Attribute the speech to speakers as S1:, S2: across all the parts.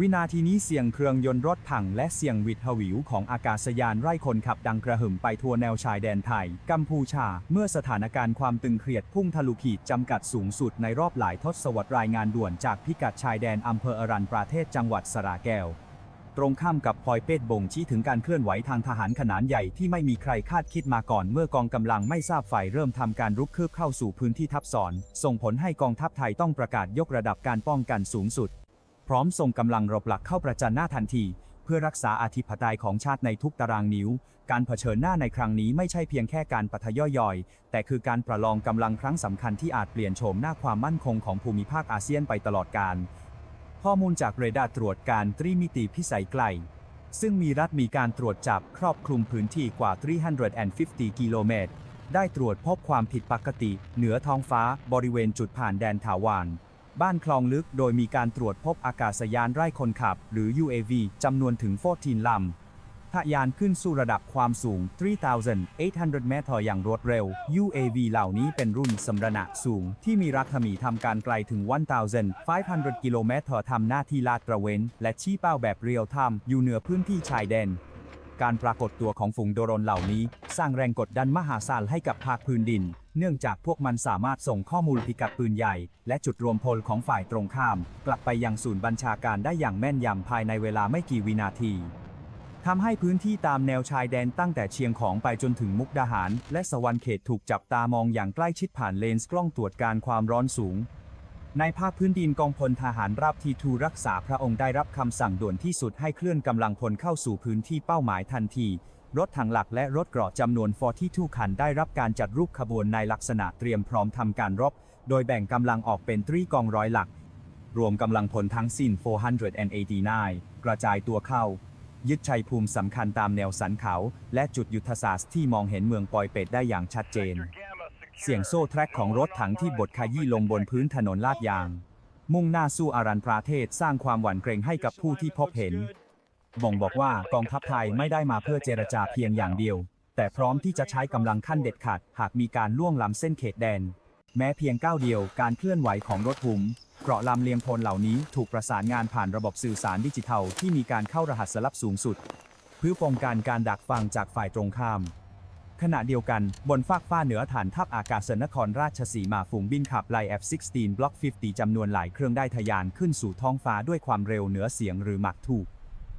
S1: วินาทีนี้เสียงเครื่องยนต์รถถังและเสียงวิทวิวของอากาศยานไร้คนขับดังกระหึ่มไปทั่วแนวชายแดนไทย กัมพูชา เมื่อสถานการณ์ความตึงเครียดพุ่งทะลุขีดจำกัดสูงสุดในรอบหลายทศวรรษรายงานด่วนจากพิกัดชายแดนอำเภออรัญประเทศจังหวัดสระแก้ว ตรงข้ามกับพลอยเป็ดบ่งชี้ถึงการเคลื่อนไหวทางทหารขนาดใหญ่ที่ไม่มีใครคาดคิดมาก่อน เมื่อกองกำลังไม่ทราบฝ่ายเริ่มทำการรุกคืบเข้าสู่พื้นที่ทับซ้อน ส่งผลให้กองทัพไทยต้องประกาศยกระดับการป้องกันสูงสุด พร้อมส่งกำลังรบหลักเข้าประจันหน้าทันที เพื่อรักษาอธิปไตยของชาติในทุกตารางนิ้ว การเผชิญหน้าในครั้งนี้ไม่ใช่เพียงแค่การปะทะย่อยๆ แต่คือการประลองกำลังครั้งสำคัญที่อาจเปลี่ยนโฉมหน้าความมั่นคงของภูมิภาคอาเซียนไปตลอดกาลข้อมูลจากเรดาร์ตรวจการตรีมิติพิสัยไกลซึ่งมีรัฐมีการตรวจจับครอบคลุมพื้นที่กว่า 350 กิโลเมตร ได้ตรวจพบความผิดปกติ เหนือท้องฟ้าบริเวณจุดผ่านแดนถาวร บ้านคลองลึกโดยมีการตรวจพบอากาศยานไร้คนขับ หรือ UAV จำนวนถึง 14 ลำทะยานขึ้นสู่ระดับความสูง 3,800 เมตรอย่างรวดเร็ว UAV เหล่านี้เป็นรุ่นสมรณะสูง ที่มีรัศมีทำการไกลถึง 1,500 กิโลเมตรทำหน้าที่ลาดตระเวน และชี้เป้าแบบเรียลไทม์อยู่เหนือพื้นที่ชายแดน การปรากฏตัวของฝูงโดรนเหล่านี้ สร้างแรงกดดันมหาศาลให้กับภาคพื้นดิน เนื่องจากพวกมันสามารถส่งข้อมูลพิกัดปืนใหญ่ และจุดรวมพลของฝ่ายตรงข้าม กลับไปยังศูนย์บัญชาการได้อย่างแม่นยำภายในเวลาไม่กี่วินาทีทำให้พื้นที่ตามแนวชายแดนตั้งแต่เชียงของไปจนถึงมุกดาหาร และสวรรค์เขตถูกจับตามองอย่างใกล้ชิดผ่านเลนส์กล้องตรวจการความร้อนสูง ในภาคพื้นดินกองพลทหารราบที่ทูรักษาพระองค์ได้รับคำสั่งด่วนที่สุดให้เคลื่อนกำลังพลเข้าสู่พื้นที่เป้าหมายทันที รถถังหลักและรถเกราะจำนวน42คันได้รับการจัดรูปขบวนในลักษณะเตรียมพร้อมทำการรบ โดยแบ่งกำลังออกเป็นตรีกองร้อยหลัก รวมกำลังพลทั้งสิ้น 489 กระจายตัวเข้า ยึดชัยภูมิสำคัญตามแนวสันเขา และจุดยุทธศาสตร์ที่มองเห็นเมืองปอยเป็ดได้อย่างชัดเจน เสียงโซ่แทร็กของรถถังที่บดขยี้ลงบนพื้นถนนลาดยาง มุ่งหน้าสู้อารันประเทศสร้างความหวั่นเกรงให้กับผู้ที่พบเห็น บ่งบอกว่ากองทัพไทยไม่ได้มาเพื่อเจรจาเพียงอย่างเดียว แต่พร้อมที่จะใช้กำลังขั้นเด็ดขาด หากมีการล่วงล้ำเส้นเขตแดน แม้เพียงก้าวเดียวการเคลื่อนไหวของรถหุ้มเกราะลำเลียงพลเหล่านี้ถูกประสานงานผ่านระบบสื่อสารดิจิทัลที่มีการเข้ารหัสลับสูงสุด เพื่อป้องกันการดักฟังจากฝ่ายตรงข้าม ขณะเดียวกัน บนฟากฟ้าเหนือฐานทัพอากาศนครราชสีมาฝูงบินขับไล F-16 Block 50 จำนวนหลายเครื่องได้ทะยานขึ้นสู่ท้องฟ้าด้วยความเร็วเหนือเสียงหรือหมักถูก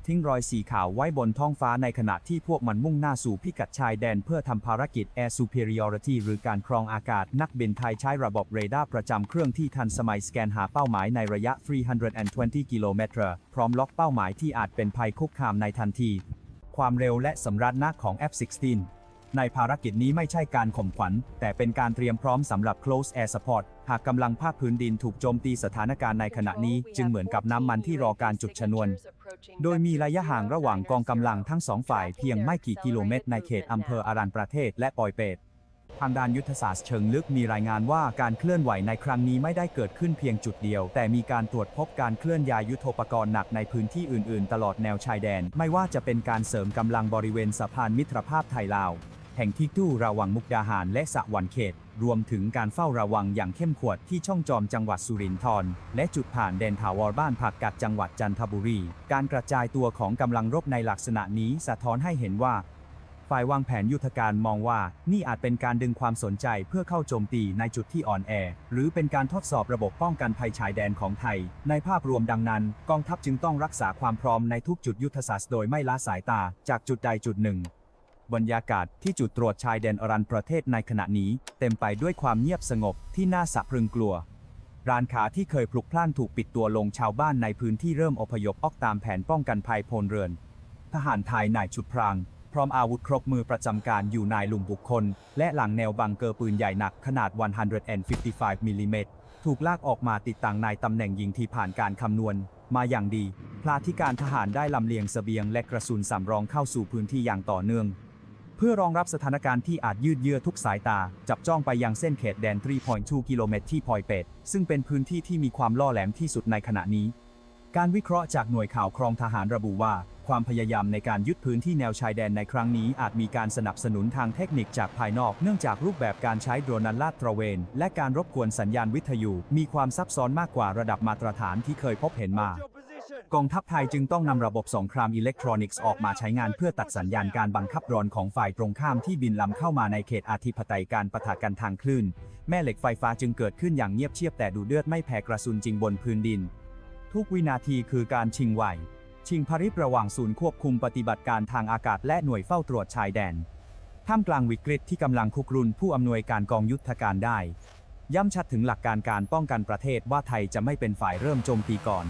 S1: ทิ้งรอยสีขาวไว้บนท้องฟ้าในขณะที่พวกมันมุ่งหน้าสู่พิกัดชายแดนเพื่อทำภารกิจ Air Superiority หรือการครองอากาศนักบินไทยใช้ระบบเรดาร์ประจำเครื่องที่ทันสมัยสแกนหาเป้าหมายในระยะ 320 กิโลเมตรพร้อมล็อกเป้าหมายที่อาจเป็นภัยคุกคามในทันที ความเร็วและสมรรถนะของ F-16 ในภารกิจนี้ไม่ใช่การข่มขวัญ แต่เป็นการเตรียมพร้อมสำหรับ close air support หากกำลังภาคพื้นดินถูกโจมตีสถานการณ์ในขณะนี้จึงเหมือนกับน้ำมันที่รอการจุดชนวน โดยมีระยะห่างระหว่างกองกำลังทั้งสองฝ่ายเพียงไม่กี่กิโลเมตรในเขตอำเภออารันประเทศและปอยเปตทางด้านยุทธศาสตร์เชิงลึกมีรายงานว่าการเคลื่อนไหวในครั้งนี้ไม่ได้เกิดขึ้นเพียงจุดเดียว แต่มีการตรวจพบการเคลื่อนย้ายยุทโธปกรณ์หนักในพื้นที่อื่น ๆ ตลอดแนวชายแดน ไม่ว่าจะเป็นการเสริมกำลังบริเวณสะพานมิตรภาพไทยลาว แห่งที่ตู้ระวังมุกดาหารและสะหวันเขต รวมถึงการเฝ้าระวังอย่างเข้มขวดที่ช่องจอมจังหวัดสุรินทร์และจุดผ่านแดนถาวรบ้านผักกัดจังหวัดจันทบุรี การกระจายตัวของกำลังรบในลักษณะนี้สะท้อนให้เห็นว่า ฝ่ายวางแผนยุทธการมองว่านี่อาจเป็นการดึงความสนใจเพื่อเข้าโจมตีในจุดที่อ่อนแอ หรือเป็นการทดสอบระบบป้องกันภัยชายแดนของไทย ในภาพรวมดังนั้น กองทัพจึงต้องรักษาความพร้อมในทุกจุดยุทธศาสตร์โดยไม่ละสายตาจากจุดใดจุดหนึ่ง บรรยากาศที่จุดตรวจชายแดนอรันประเทศในขณะนี้ เต็มไปด้วยความเงียบสงบที่น่าสะพรึงกลัว ร้านค้าที่เคยพลุกพล่านถูกปิดตัวลงชาวบ้านในพื้นที่เริ่มอพยพออกตามแผนป้องกันภัยพลเรือน ทหารไทยนายชุดพราง พร้อมอาวุธครบมือประจำการอยู่ในหลุมบุคคล และหลังแนวบังเกอร์ปืนใหญ่หนักขนาด 155มิลลิเมตรถูกลากออกมาติดตั้งในตำแหน่งยิงที่ผ่านการคำนวณ มาอย่างดีพลาธิการทหารได้ลำเลียงเสบียงและกระสุนสำรองเข้าสู่พื้นที่อย่างต่อเนื่อง เพื่อรองรับสถานการณ์ที่อาจยืดเยื้อทุกสายตา จับจ้องไปยังเส้นเขตแดน 3.2 กิโลเมตรที่พอยเป็ด ซึ่งเป็นพื้นที่ที่มีความล่อแหลมที่สุดในขณะนี้ การวิเคราะห์จากหน่วยข่าวครองทหารระบุว่า ความพยายามในการยึดพื้นที่แนวชายแดนในครั้งนี้อาจมีการสนับสนุนทางเทคนิคจากภายนอก เนื่องจากรูปแบบการใช้โดรนลาดตระเวน และการรบกวนสัญญาณวิทยุ มีความซับซ้อนมากกว่าระดับมาตรฐานที่เคยพบเห็นมา กองทัพไทยจึงต้องนำระบบสงครามอิเล็กทรอนิกส์ออกมาใช้งานเพื่อตัดสัญญาณการบังคับรอนของฝ่ายตรงข้ามที่บินล้ำเข้ามาในเขตอาธิปไตยการปะทะกันทางคลื่น แม่เหล็กไฟฟ้าจึงเกิดขึ้นอย่างเงียบเชียบแต่ดูเดือดไม่แพ้กระสุนจริงบนพื้นดิน ทุกวินาทีคือการชิงไหว ชิงพริบระหว่างศูนย์ควบคุมปฏิบัติการทางอากาศและหน่วยเฝ้าตรวจชายแดนท่ามกลางวิกฤตที่กำลังคุกรุนผู้อำนวยการกองยุทธการได้ ย้ำชัดถึงหลักการการป้องกันประเทศว่าไทยจะไม่เป็นฝ่ายเริ่มโจมตีก่อน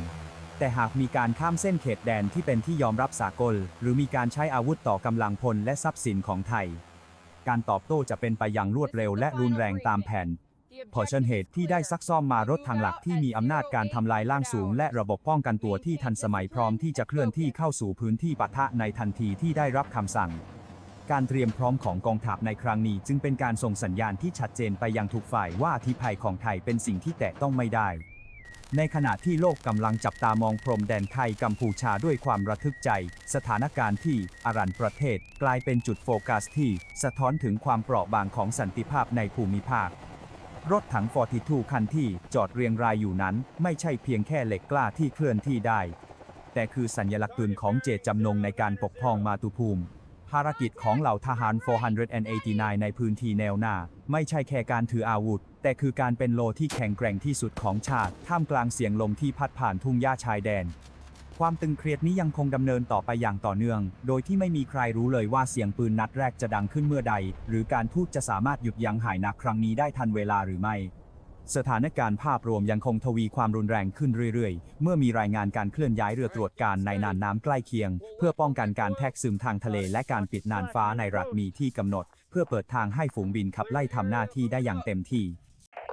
S1: แต่หากมีการข้ามเส้นเขตแดนที่เป็นที่ยอมรับสากล หรือมีการใช้อาวุธต่อกำลังพลและทรัพย์สินของไทย การตอบโต้จะเป็นไปอย่างรวดเร็วและรุนแรงตามแผนพอชิญเหตุที่ได้ซักซ่อมมารถทางหลักที่มีอำนาจการทำลายล่างสูง และระบบป้องกันตัวที่ทันสมัยพร้อมที่จะเคลื่อนที่เข้าสู่พื้นที่ปะทะในทันทีที่ได้รับคำสั่ง การเตรียมพร้อมของกองทัพในครั้งนี้จึงเป็นการส่งสัญญาณที่ชัดเจนไปยังทุกฝ่ายว่าอธิภัยของไทยเป็นสิ่งที่แตะต้องไม่ได้ ในขณะที่โลกกำลังจับตามองพรมแดนไทยกัมพูชาด้วยความระทึกใจ สถานการณ์ที่อารันประเทศ กลายเป็นจุดโฟกัสที่ สะท้อนถึงความเปราะบางของสันติภาพในภูมิภาค รถถัง42คันที่จอดเรียงรายอยู่นั้น ไม่ใช่เพียงแค่เหล็กกล้าที่เคลื่อนที่ได้ แต่คือสัญลักษณ์ตื่นของเจตจำนงในการปกป้องมาตุภูมิ ภารกิจของเหล่าทหาร 489 ในพื้นที่แนวหน้า ไม่ใช่แค่การถืออาวุธ แต่คือการเป็นโลที่แข็งแกร่งที่สุดของชาติ ท่ามกลางเสียงลมที่พัดผ่านทุ่งหญ้าชายแดน ความตึงเครียดนี้ยังคงดำเนินต่อไปอย่างต่อเนื่อง โดยที่ไม่มีใครรู้เลยว่าเสียงปืนนัดแรกจะดังขึ้นเมื่อใด หรือการทูตจะสามารถหยุดยั้งหายนักครั้งนี้ได้ทันเวลาหรือไม่ สถานการณ์ภาพรวมยังคงทวีความรุนแรงขึ้นเรื่อยๆ เมื่อมีรายงานการเคลื่อนย้ายเรือตรวจการในน่านน้ำใกล้เคียง เพื่อป้องกันการแทรกซึมทางทะเลและการปิดน่านฟ้าในรัฐมีที่กำหนด เพื่อเปิดทางให้ฝูงบินขับไล่ทำหน้าที่ได้อย่างเต็มที่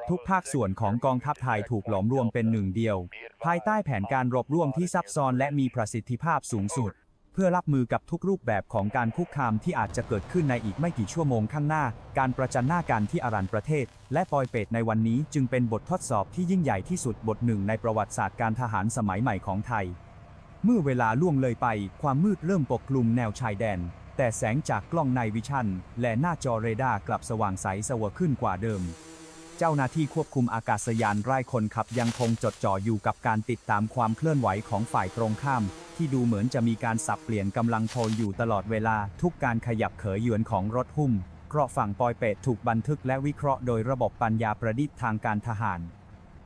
S1: ทุกภาคส่วนของกองทัพไทยถูกหลอมรวมเป็นหนึ่งเดียว ภายใต้แผนการรบร่วมที่ซับซ้อนและมีประสิทธิภาพสูงสุด เพื่อรับมือกับทุกรูปแบบของการคุกคามที่อาจจะเกิดขึ้นในอีกไม่กี่ชั่วโมงข้างหน้า การประจันหน้ากันที่อารันประเทศ และปอยเปตในวันนี้จึงเป็นบททดสอบที่ยิ่งใหญ่ที่สุดบทหนึ่งในประวัติศาสตร์การทหารสมัยใหม่ของไทย เมื่อเวลาล่วงเลยไป ความมืดเริ่มปกคลุมแนวชายแดน แต่แสงจากกล้องในวิชั่น และหน้าจอเรดาร์กลับสว่างใสสว่างขึ้นกว่าเดิม เจ้าหน้าที่ควบคุมอากาศยานไร้คนขับยังคงจดจ่ออยู่กับการติดตามความเคลื่อนไหวของฝ่ายตรงข้าม ที่ดูเหมือนจะมีการสับเปลี่ยนกำลังพลอยู่ตลอดเวลา ทุกการขยับเขยหยวนของรถหุ้มเกราะฝั่งปอยเปตถูกบันทึกและวิเคราะห์โดยระบบปัญญาประดิษฐ์ทางการทหาร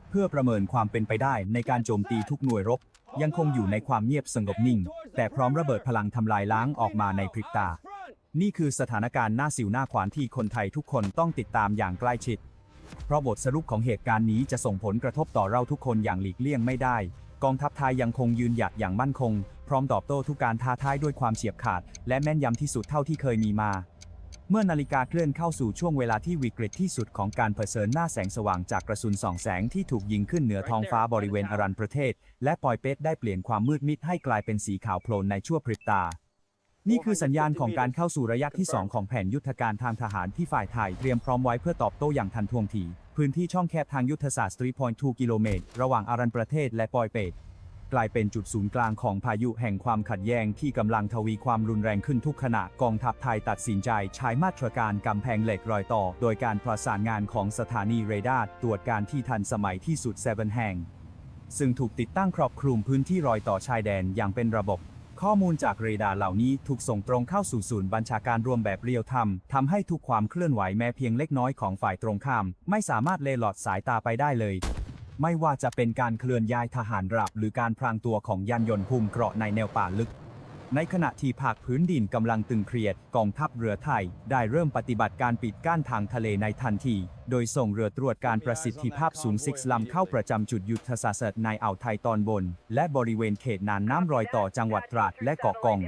S1: เพื่อประเมินความเป็นไปได้ในการโจมตีทุกหน่วยรบ ยังคงอยู่ในความเงียบสงบนิ่ง แต่พร้อมระเบิดพลังทำลายล้างออกมาในพริบตา นี่คือสถานการณ์หน้าสิวหน้าขวานที่คนไทยทุกคนต้องติดตามอย่างใกล้ชิด เพราะบทสรุปของเหตุการณ์นี้จะส่งผลกระทบต่อเราทุกคนอย่างหลีกเลี่ยงไม่ได้ กองทัพไทยยังคงยืนหยัดอย่างมั่นคง พร้อมตอบโต้ทุกการท้าทายด้วยความเฉียบขาด และแม่นยำที่สุดเท่าที่เคยมีมา เมื่อนาฬิกาเคลื่อนเข้าสู่ช่วงเวลาที่วิกฤตที่สุดของการเผชิญหน้าแสงสว่างจากกระสุนส่องแสงที่ถูกยิงขึ้นเหนือท้องฟ้าบริเวณอารันประเทศ และปอยเปตได้เปลี่ยนความมืดมิดให้กลายเป็นสีขาวโพลนในชั่วพริบตา นี่คือสัญญาณของการเข้าสู่ระยะที่ 2 ของแผนยุทธการทางทหารที่ฝ่ายไทยเตรียมพร้อมไว้เพื่อตอบโต้อย่างทันท่วงที พื้นที่ช่องแคบทางยุทธศาสตร์ 3.2 กิโลเมตร ระหว่างอารันประเทศและปอยเปตกลายเป็นจุดศูนย์กลางของพายุแห่งความขัดแย้งที่กำลังทวีความรุนแรงขึ้นทุกขณะกองทัพไทยตัดสินใจใช้มาตรการกำแพงเหล็กรอยต่อ โดยการประสานงานของสถานีเรดาร์ตรวจการที่ทันสมัยที่สุด7แห่ง ซึ่งถูกติดตั้งครอบคลุมพื้นที่รอยต่อชายแดนอย่างเป็นระบบ ข้อมูลจากเรดาร์เหล่านี้ถูกส่งตรงเข้าสู่ศูนย์บัญชาการรวมแบบเรียลไทม์ทำให้ทุกความเคลื่อนไหวแม้เพียงเล็กน้อยของฝ่ายตรงข้าม ไม่สามารถเลหลอดสายตาไปได้เลย ไม่ว่าจะเป็นการเคลื่อนย้ายทหารราบหรือการพรางตัวของยานยนต์ภูมิเกราะในแนวป่าลึก ในขณะที่ภาคพื้นดินกำลังตึงเครียด กองทัพเรือไทย ได้เริ่มปฏิบัติการปิดกั้นทางทะเลในทันที โดยส่งเรือตรวจการประสิทธิภาพสูงซิกลำเข้าประจำจุดยุทธศาสตร์ในอ่าวไทยตอนบน และบริเวณเขตน่านน้ำรอยต่อจังหวัดตราดและเกาะกอง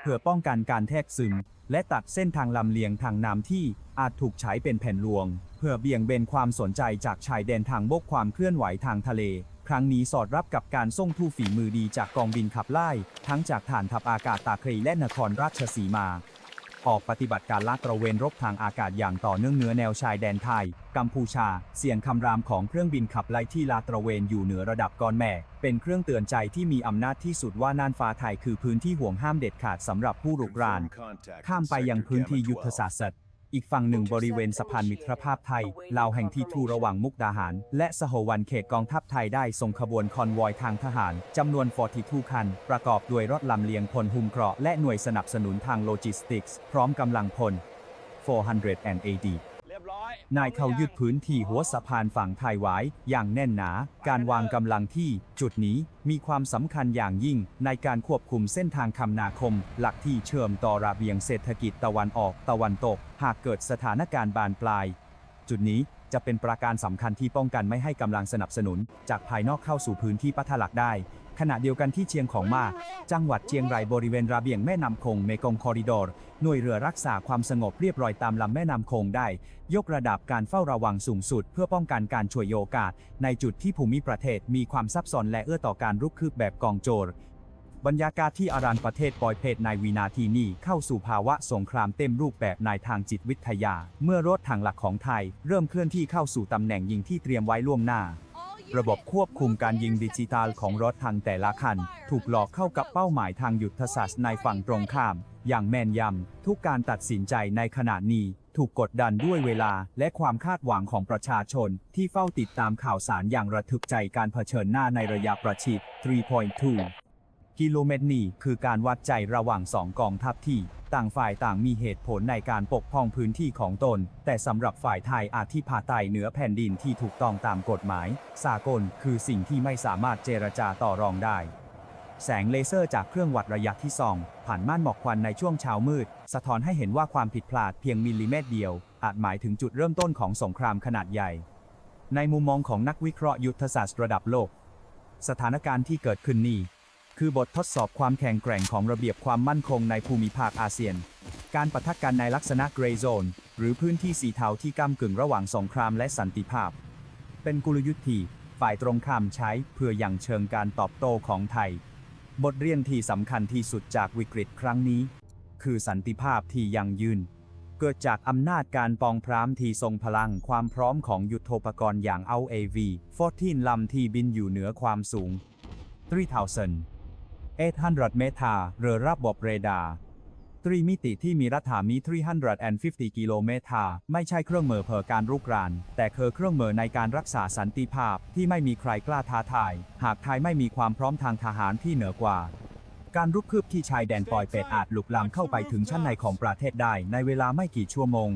S1: เพื่อป้องกันการแทรกซึม และตัดเส้นทางลำเลียงทางน้ำที่อาจถูกใช้เป็นแผ่นลวง เพื่อเบี่ยงเบนความสนใจจากชายแดนทางบกความเคลื่อนไหวทางทะเล ครั้งนี้สอดรับกับการส่งทู่ฝีมือดีจากกองบินขับไล่ ทั้งจากฐานทัพอากาศตาครีและนครราชสีมา ออกปฏิบัติการลาดตระเวนรบทางอากาศอย่างต่อเนื่องเหนือแนวชายแดนไทย กัมพูชา เสียงคำรามของเครื่องบินขับไล่ที่ลาดตระเวนอยู่เหนือระดับกอนแม่ เป็นเครื่องเตือนใจที่มีอำนาจที่สุดว่าน่านฟ้าไทยคือพื้นที่ห่วงห้ามเด็ดขาดสำหรับผู้รุกราน ข้ามไปยังพื้นที่ยุทธศาสตร์ อีกฝั่งหนึ่งบริเวณสะพานมิตรภาพไทย ลาวแห่งที่ทูระหว่างมุกดาหาร และสหวันเขตกองทัพไทยได้ส่งขบวนคอนวอยทางทหาร จำนวน 42 คัน ประกอบด้วยรถลำเลียงพลหุมเกราะและหน่วยสนับสนุนทางโลจิสติกส์ พร้อมกำลังพล400 นายเขายึดพื้นที่หัวสะพานฝั่งไทยไว้อย่างแน่นหนา การวางกำลังที่จุดนี้มีความสำคัญอย่างยิ่งในการควบคุมเส้นทางคมนาคม หลักที่เชื่อมต่อระเบียงเศรษฐกิจตะวันออกตะวันตก หากเกิดสถานการณ์บานปลาย จุดนี้ จะเป็นประการสำคัญที่ป้องกันไม่ให้กำลังสนับสนุน จากภายนอกเข้าสู่พื้นที่ปัทหลักได้ ขณะเดียวกันที่เชียงของมา จังหวัดเชียงรายบริเวณระเบียงแม่น้ำคงเมกงคอริดอร์ หน่วยเรือรักษาความสงบเรียบร้อยตามลำแม่น้ำคงได้ ยกระดับการเฝ้าระวังสูงสุด เพื่อป้องกันการฉวยโอกาส ในจุดที่ภูมิประเทศมีความซับซ้อนและเอื้อต่อการรุกคืบแบบกองโจร บรรยากาศที่อารันประเทศปอยเพศในวินาทีนี้เข้าสู่ภาวะสงครามเต็มรูปแบบในทางจิตวิทยา เมื่อรถถังหลักของไทย เริ่มเคลื่อนที่เข้าสู่ตำแหน่งยิงที่เตรียมไว้ล่วงหน้า ระบบควบคุมการยิงดิจิทัลของรถถังแต่ละคัน ถูกหลอกเข้ากับเป้าหมายทางยุทธศาสตร์ในฝั่งตรงข้าม อย่างแม่นยำทุกการตัดสินใจในขณะนี้ถูกกดดันด้วยเวลาและความคาดหวังของประชาชน ที่เฝ้าติดตามข่าวสารอย่างระทึกใจการเผชิญหน้าในระยะประชิด 3.2 กิโลเมตรนี้คือการวัดใจระหว่างสองกองทัพที่ ต่างฝ่ายต่างมีเหตุผลในการปกป้องพื้นที่ของตน แต่สำหรับฝ่ายไทยอาธิปไตยเหนือแผ่นดินที่ถูกต้องตามกฎหมาย สากลคือสิ่งที่ไม่สามารถเจรจาต่อรองได้ แสงเลเซอร์จากเครื่องวัดระยะที่ส่อง ผ่านม่านหมอกควันในช่วงเช้ามืด สะท้อนให้เห็นว่าความผิดพลาดเพียงมิลลิเมตรเดียว อาจหมายถึงจุดเริ่มต้นของสงครามขนาดใหญ่ ในมุมมองของนักวิเคราะห์ยุทธศาสตร์ระดับโลก สถานการณ์ที่เกิดขึ้นนี้ คือบททดสอบความแข็งแกร่งของระเบียบความมั่นคงในภูมิภาคอาเซียน การปะทะกันในลักษณะเกรย์โซนหรือพื้นที่สีเทาที่ก้ากึ่งระหว่างสงครามและสันติภาพ เป็นกลยุทธ์ที่ฝ่ายตรงข้ามใช้เพื่อยังเชิงการตอบโต้ของไทย บทเรียนที่สำคัญที่สุดจากวิกฤตครั้งนี้ คือสันติภาพที่ยั่งยืน เกิดจากอำนาจการปองพร้ามที่ทรงพลังความพร้อมของยุทโธปกรณ์อย่างเอา AV 14ลำที่บินอยู่เหนือความสูง3,000 800 เมตรเรือรับบเรดาร์ ตรีมิติที่มีรัฐามี 350 กิโลเมตรไม่ใช่เครื่องมือเพื่อการรุกราน แต่คือเครื่องมือในการรักษาสันติภาพที่ไม่มีใครกล้าท้าทาย หากไทยไม่มีความพร้อมทางทหารที่เหนือกว่า การรุกคืบที่ชายแดนปอยเป็ดอาจลุกลามเข้าไปถึงชั้นในของประเทศได้ในเวลาไม่กี่ชั่วโมง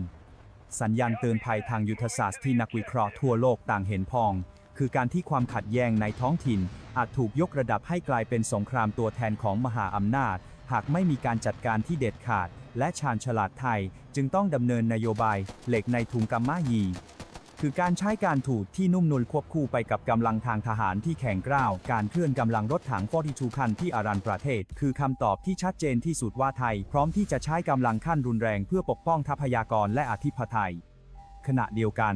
S1: สัญญาณเตือนภัยทางยุทธศาสตร์ที่นักวิเคราะห์ทั่วโลกต่างเห็นพ้อง คือการที่ความขัดแย้งในท้องถิ่น อาจถูกยกระดับให้กลายเป็นสงครามตัวแทนของมหาอำนาจ หากไม่มีการจัดการที่เด็ดขาด และชาญฉลาดไทย จึงต้องดำเนินนโยบาย เหล็กในถุงกัมมายี คือการใช้การถูดที่นุ่มนวลควบคู่ไปกับกำลังทางทหารที่แข็งกร้าว การเคลื่อนกำลังรถถัง42คันที่อารันประเทศ คือคำตอบที่ชัดเจนที่สุดว่าไทย พร้อมที่จะใช้กำลังขั้นรุนแรงเพื่อปกป้องทรัพยากรและอธิปไตยขณะเดียวกัน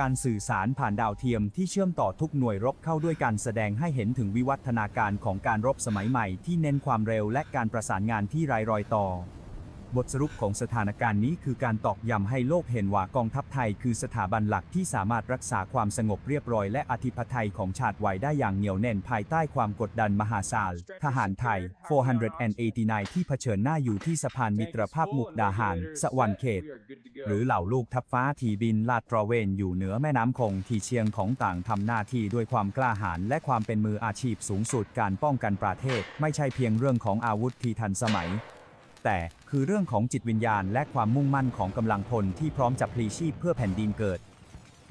S1: การสื่อสารผ่านดาวเทียมที่เชื่อมต่อทุกหน่วยรบเข้าด้วยการแสดงให้เห็นถึงวิวัฒนาการของการรบสมัยใหม่ที่เน้นความเร็วและการประสานงานที่ไร้รอยต่อ บทสรุปของสถานการณ์นี้คือการตอกย้ำให้โลกเห็นว่ากองทัพไทยคือสถาบันหลักที่สามารถรักษาความสงบเรียบร้อยและอธิปไตยของชาติไว้ได้อย่างเหนียวแน่นภายใต้ความกดดันมหาศาล ทหารไทย 489 ที่เผชิญหน้าอยู่ที่สะพานมิตรภาพมุกดาหาร สวรรค์เขต หรือเหล่าลูกทัพฟ้าที่บินลาดตระเวนอยู่เหนือแม่น้ำคงที่เชียงของต่างทำหน้าที่ด้วยความกล้าหาญและความเป็นมืออาชีพสูงสุดการป้องกันประเทศ ไม่ใช่เพียงเรื่องของอาวุธที่ทันสมัย แต่คือเรื่องของจิตวิญญาณและความมุ่งมั่นของกำลังพลที่พร้อมจะพลีชีพเพื่อแผ่นดินเกิด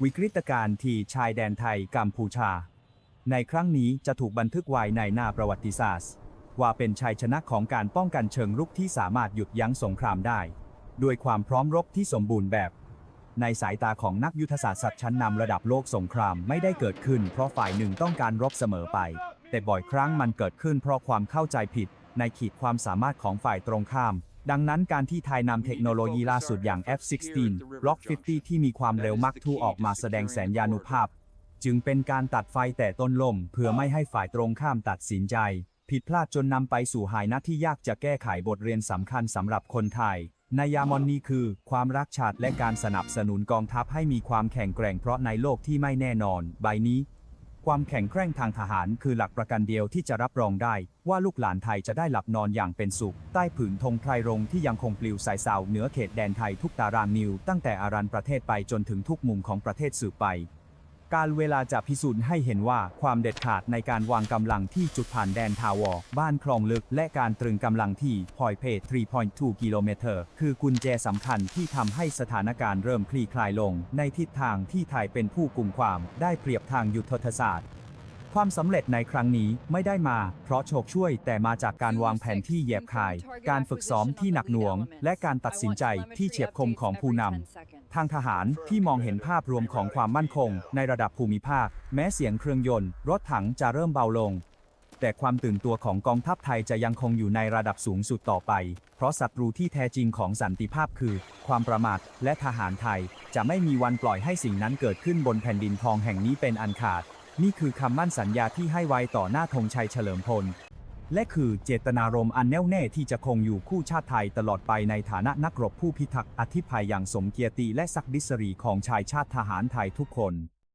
S1: วิกฤตการณ์ที่ชายแดนไทยกัมพูชา ในครั้งนี้จะถูกบันทึกไว้ในหน้าประวัติศาสตร์ ว่าเป็นชัยชนะของการป้องกันเชิงรุกที่สามารถหยุดยั้งสงครามได้ ด้วยความพร้อมรบที่สมบูรณ์แบบ ในสายตาของนักยุทธศาสตร์สัตว์ชั้นนำระดับโลกสงครามไม่ได้เกิดขึ้น เพราะฝ่ายหนึ่งต้องการรบเสมอไป แต่บ่อยครั้งมันเกิดขึ้นเพราะความเข้าใจผิด ในขีดความสามารถของฝ่ายตรงข้าม ดังนั้นการที่ไทยนำเทคโนโลยีล่าสุดอย่าง F-16 Block 50 ที่มีความเร็วมักทูออกมาแสดงแสนยานุภาพ จึงเป็นการตัดไฟแต่ต้นลม เพื่อไม่ให้ฝ่ายตรงข้ามตัดสินใจ ผิดพลาดจนนำไปสู่หายนะที่ยากจะแก้ไขบทเรียนสำคัญสำหรับคนไทยในยามอนนี้คือ ความรักชาติและการสนับสนุนกองทัพให้มีความแข็งแกร่งเพราะในโลกที่ไม่แน่นอน ใบนี้ ความแข็งแกร่งทางทหารคือหลักประกันเดียวที่จะรับรองได้ ว่าลูกหลานไทยจะได้หลับนอนอย่างเป็นสุข ใต้ผืนธงไพรรงที่ยังคงปลิวสายสาวเหนือเขตแดนไทยทุกตารางนิ้วตั้งแต่อารันประเทศไปจนถึงทุกมุมของประเทศสืบไป การเวลาจะพิสูจน์ให้เห็นว่าความเด็ดขาดในการวางกำลังที่จุดผ่านแดนทาวอร์บ้านคลองลึก และการตรึงกำลังที่พอยเพ3.2 กิโลเมตรคือกุญแจสำคัญที่ทำให้สถานการณ์เริ่มคลี่คลายลง ในทิศทางที่ไทยเป็นผู้กลุ่มความได้เปรียบทางยุทธศาสตร์ ความสำเร็จในครั้งนี้ไม่ได้มา เพราะโชคช่วยแต่มาจากการวางแผนที่แยบคาย การฝึกซ้อมที่หนักหน่วง และการตัดสินใจที่เฉียบคมของผู้นำทางทหารที่มองเห็นภาพรวมของความมั่นคง ในระดับภูมิภาค แม้เสียงเครื่องยนต์ รถถังจะเริ่มเบาลง แต่ความตื่นตัวของกองทัพไทยจะยังคงอยู่ในระดับสูงสุดต่อไป เพราะศัตรูที่แท้จริงของสันติภาพคือ ความประมาทและทหารไทย จะไม่มีวันปล่อยให้สิ่งนั้นเกิดขึ้นบนแผ่นดินทองแห่งนี้เป็นอันขาด นี่คือคำมั่นสัญญาที่ให้ไว้ต่อหน้าธงชัยเฉลิมพล และคือเจตนารมณ์อันแน่วแน่ที่จะคงอยู่คู่ชาติไทยตลอดไปในฐานะนักรบผู้พิทักษ์อธิภัยอย่างสมเกียรติและศักดิศรีของชายชาติทหารไทยทุกคน